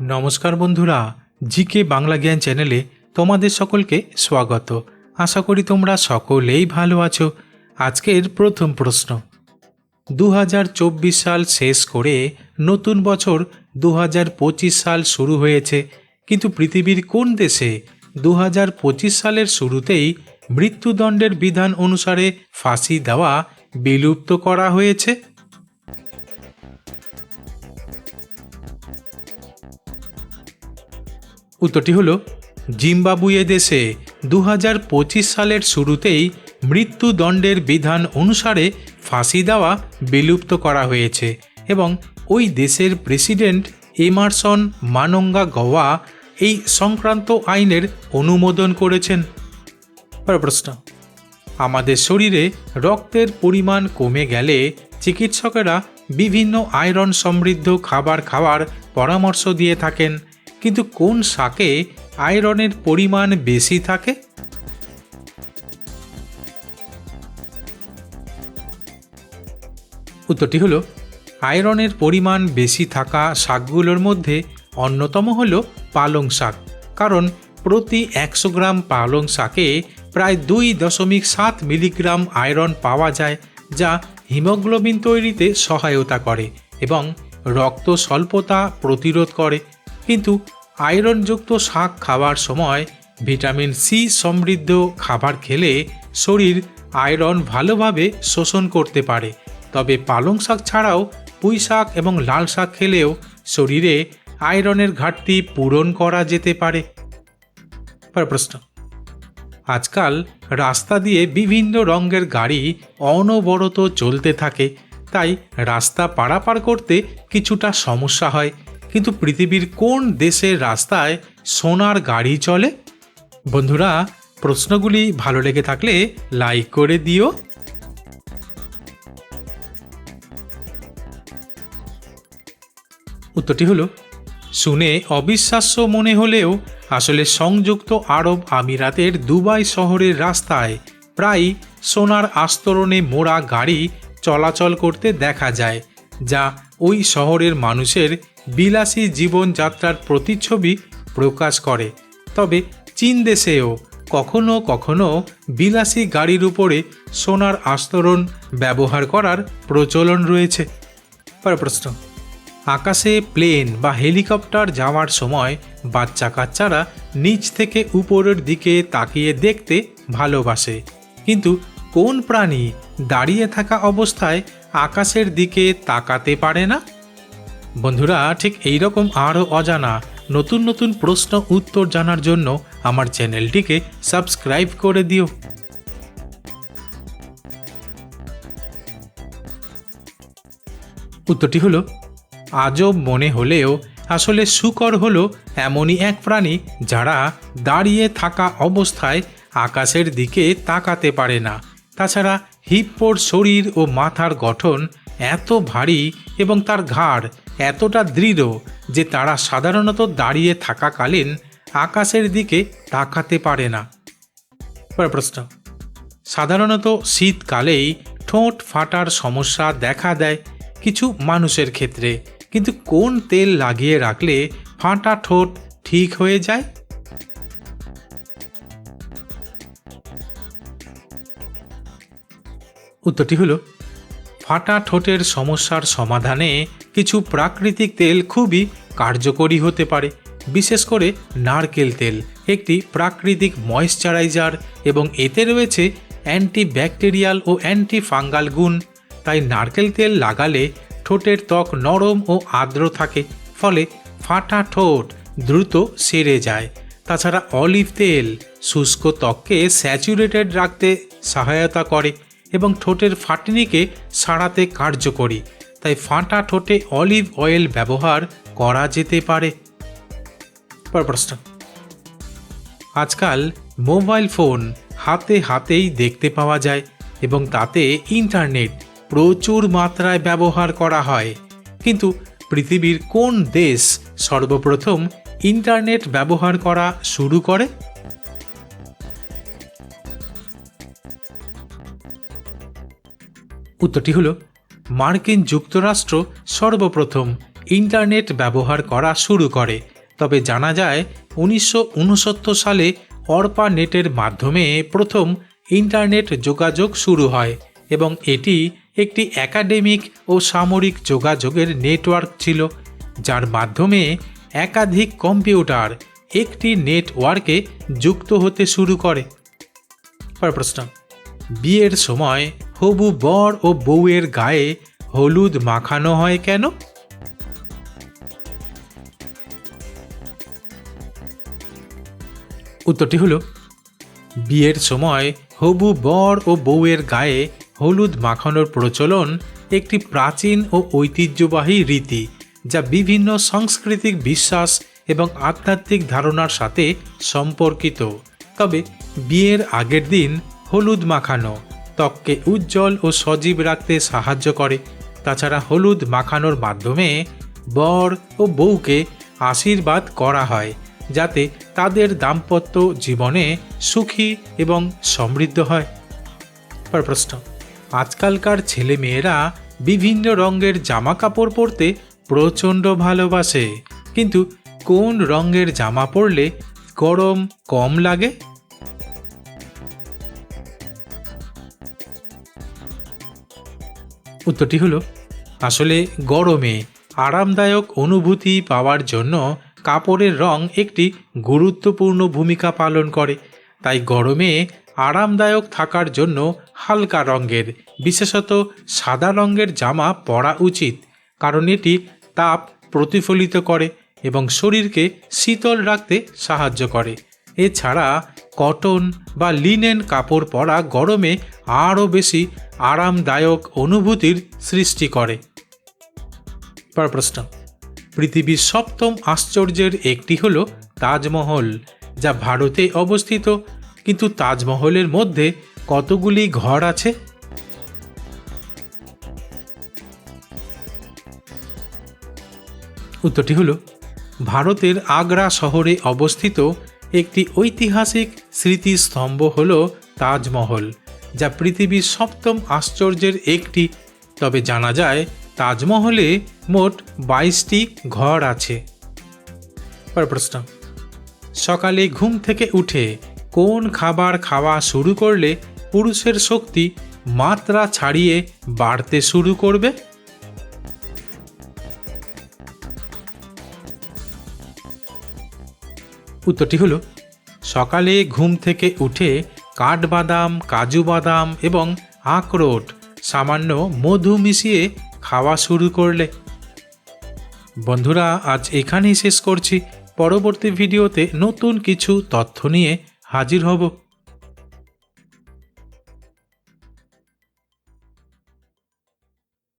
নমস্কার বন্ধুরা, জিকে বাংলা জ্ঞান চ্যানেলে তোমাদের সকলকে স্বাগত। আশা করি তোমরা সকলেই ভালো আছো। আজকের প্রথম প্রশ্ন। দু হাজার চব্বিশ সাল শেষ করে নতুন বছর দু হাজার পঁচিশ সাল শুরু হয়েছে। কিন্তু পৃথিবীর কোন দেশে দু হাজার পঁচিশ সালের শুরুতেই মৃত্যুদণ্ডের বিধান অনুসারে ফাঁসি দেওয়া বিলুপ্ত করা হয়েছে? উত্তরটি হলো জিম্বাবুয়ে দেশে দু হাজার পঁচিশ সালের শুরুতেই মৃত্যুদণ্ডের বিধান অনুসারে ফাঁসি দেওয়া বিলুপ্ত করা হয়েছে এবং ওই দেশের প্রেসিডেন্ট এমারসন মানঙ্গা গওয়া এই সংক্রান্ত আইনের অনুমোদন করেছেন। প্রশ্ন। আমাদের শরীরে রক্তের পরিমাণ কমে গেলে চিকিৎসকেরা বিভিন্ন আয়রন সমৃদ্ধ খাবার খাওয়ার পরামর্শ দিয়ে থাকেন। কিন্তু কোন শাকে আয়রনের পরিমাণ বেশি থাকে? উত্তরটি হলো, আয়রনের পরিমাণ বেশি থাকা শাকগুলোর মধ্যে অন্যতম হল পালং শাক, কারণ প্রতি একশো গ্রাম পালং শাকে প্রায় দুই দশমিক সাত মিলিগ্রাম আয়রন পাওয়া যায়, যা হিমোগ্লোবিন তৈরিতে সহায়তা করে এবং রক্ত স্বল্পতা প্রতিরোধ করে। কিন্তু আয়রনযুক্ত শাক খাওয়ার সময় ভিটামিন সি সমৃদ্ধ খাবার খেলে শরীর আয়রন ভালোভাবে শোষণ করতে পারে। তবে পালং শাক ছাড়াও পুঁই শাক এবং লাল শাক খেলেও শরীরে আয়রনের ঘাটতি পূরণ করা যেতে পারে। প্রশ্ন। আজকাল রাস্তা দিয়ে বিভিন্ন রঙের গাড়ি অনবরত চলতে থাকে, তাই রাস্তা পারাপার করতে কিছুটা সমস্যা হয়। কিন্তু পৃথিবীর কোন দেশের রাস্তায় সোনার গাড়ি চলে? বন্ধুরা, প্রশ্নগুলি ভালো লেগে থাকলে লাইক করে দিও। উত্তরটি হলো, শুনে অবিশ্বাস্য মনে হলেও আসলে সংযুক্ত আরব আমিরাতের দুবাই শহরের রাস্তায় প্রায় সোনার আস্তরণে মোড়া গাড়ি চলাচল করতে দেখা যায়, যা ওই শহরের মানুষের বিলাসী জীবনযাত্রার প্রতিচ্ছবি প্রকাশ করে। তবে চীন দেশেও কখনো কখনো বিলাসী গাড়ির উপরে সোনার আস্তরণ ব্যবহার করার প্রচলন রয়েছে। প্রশ্ন। আকাশে প্লেন বা হেলিকপ্টার যাওয়ার সময় বাচ্চা কাচ্চারা নিচ থেকে উপরের দিকে তাকিয়ে দেখতে ভালোবাসে। কিন্তু কোন প্রাণী দাঁড়িয়ে থাকা অবস্থায় আকাশের দিকে তাকাতে পারে না? বন্ধুরা, ঠিক এই রকম আরও অজানা নতুন নতুন প্রশ্ন উত্তর জানার জন্য আমার চ্যানেলটিকে সাবস্ক্রাইব করে দিও। উত্তরটি হলো, আজব মনে হলেও আসলে শুকর হলো এমনই এক প্রাণী যারা দাঁড়িয়ে থাকা অবস্থায় আকাশের দিকে তাকাতে পারে না। তাছাড়া হিপ্পোর শরীর ও মাথার গঠন এত ভারী এবং তার ঘাড় এতটা দৃঢ় যে তারা সাধারণত দাঁড়িয়ে থাকাকালীন আকাশের দিকে তাকাতে পারে না। প্রশ্ন। সাধারণত শীতকালেই ঠোঁট ফাটার সমস্যা দেখা দেয় কিছু মানুষের ক্ষেত্রে। কিন্তু কোন তেল লাগিয়ে রাখলে ফাটা ঠোঁট ঠিক হয়ে যায়? উত্তরটি হলো, ফাটা ঠোঁটের সমস্যার সমাধানে কিছু প্রাকৃতিক তেল খুবই কার্যকরী হতে পারে, বিশেষ করে নারকেল তেল, একটি প্রাকৃতিক ময়েশ্চারাইজার এবং এতে রয়েছে অ্যান্টিব্যাকটেরিয়াল ও অ্যান্টি ফাঙ্গাল গুণ। তাই নারকেল তেল লাগালে ঠোঁটের ত্বক নরম ও আর্দ্র থাকে, ফলে ফাটা ঠোঁট দ্রুত সেরে যায়। তাছাড়া অলিভ তেল শুষ্ক ত্বককে স্যাচুরেটেড রাখতে সহায়তা করে এবং ঠোঁটের ফাটনিকে সারাতে কার্যকরী। তাই ফাটা ঠোঁটে অলিভ অয়েল ব্যবহার করা যেতে পারে। প্রশ্ন। আজকাল মোবাইল ফোন হাতে হাতেই দেখতে পাওয়া যায় এবং তাতে ইন্টারনেট প্রচুর মাত্রায় ব্যবহার করা হয়। কিন্তু পৃথিবীর কোন দেশ সর্বপ্রথম ইন্টারনেট ব্যবহার করা শুরু করে? উত্তরটি হলো মার্কিন যুক্তরাষ্ট্র সর্বপ্রথম ইন্টারনেট ব্যবহার করা শুরু করে। তবে জানা যায়, উনিশশো উনসত্তর সালে অর্পা নেটের মাধ্যমে প্রথম ইন্টারনেট যোগাযোগ শুরু হয় এবং এটি একটি একাডেমিক ও সামরিক যোগাযোগের নেটওয়ার্ক ছিল, যার মাধ্যমে একাধিক কম্পিউটার একটি নেটওয়ার্কে যুক্ত হতে শুরু করে। প্রশ্ন, বিয়ের সময় হবু বর ও বউয়ের গায়ে হলুদ মাখানো হয় কেন? উত্তরটি হলো, বিয়ের সময় হবু বর ও বউয়ের গায়ে হলুদ মাখানোর প্রচলন একটি প্রাচীন ও ঐতিহ্যবাহী রীতি যা বিভিন্ন সাংস্কৃতিক বিশ্বাস এবং আধ্যাত্মিক ধারণার সাথে সম্পর্কিত। তবে বিয়ের আগের দিন হলুদ মাখানো ত্বককে উজ্জ্বল ও সজীব রাখতে সাহায্য করে। তাছাড়া হলুদ মাখানোর মাধ্যমে বর ও বউকে আশীর্বাদ করা হয়, যাতে তাদের দাম্পত্য জীবনে সুখী এবং সমৃদ্ধ হয়। পর প্রশ্ন আজকালকার ছেলে মেয়েরা বিভিন্ন রঙের জামা কাপড় পরতে প্রচণ্ড ভালোবাসে, কিন্তু কোন রঙের জামা পরলে গরম কম লাগে? উত্তরটি হলো, আসলে গরমে আরামদায়ক অনুভূতি পাওয়ার জন্য কাপড়ের রং একটি গুরুত্বপূর্ণ ভূমিকা পালন করে। তাই গরমে আরামদায়ক থাকার জন্য হালকা রঙের, বিশেষত সাদা রঙের জামা পরা উচিত, কারণ এটি তাপ প্রতিফলিত করে এবং শরীরকে শীতল রাখতে সাহায্য করে। এছাড়া কটন বা লিনেন কাপড় পরা গরমে আরও বেশি আরামদায়ক অনুভূতির সৃষ্টি করে। পর প্রশ্ন, পৃথিবীর সপ্তম আশ্চর্যের একটি হল তাজমহল, যা ভারতে অবস্থিত, কিন্তু তাজমহলের মধ্যে কতগুলি ঘর আছে? উত্তরটি হল, ভারতের আগ্রা শহরে অবস্থিত একটি ঐতিহাসিক স্মৃতিস্তম্ভ হল তাজমহল, যা পৃথিবীর সপ্তম আশ্চর্যের একটি। তবে জানা যায়, তাজমহলে মোট বাইশটি ঘর আছে। প্রশ্ন। সকালে ঘুম থেকে উঠে কোন খাবার খাওয়া শুরু করলে পুরুষের শক্তি মাত্রা ছাড়িয়ে বাড়তে শুরু করবে? উত্তরটি হলো সকালে ঘুম থেকে উঠে কাঠবাদাম, কাজু বাদাম এবং আখরোট, সামান্য মধু মিশিয়ে খাওয়া শুরু করলে। বন্ধুরা, আজ এখানেই শেষ করছি। পরবর্তী ভিডিওতে নতুন কিছু তথ্য নিয়ে হাজির হব।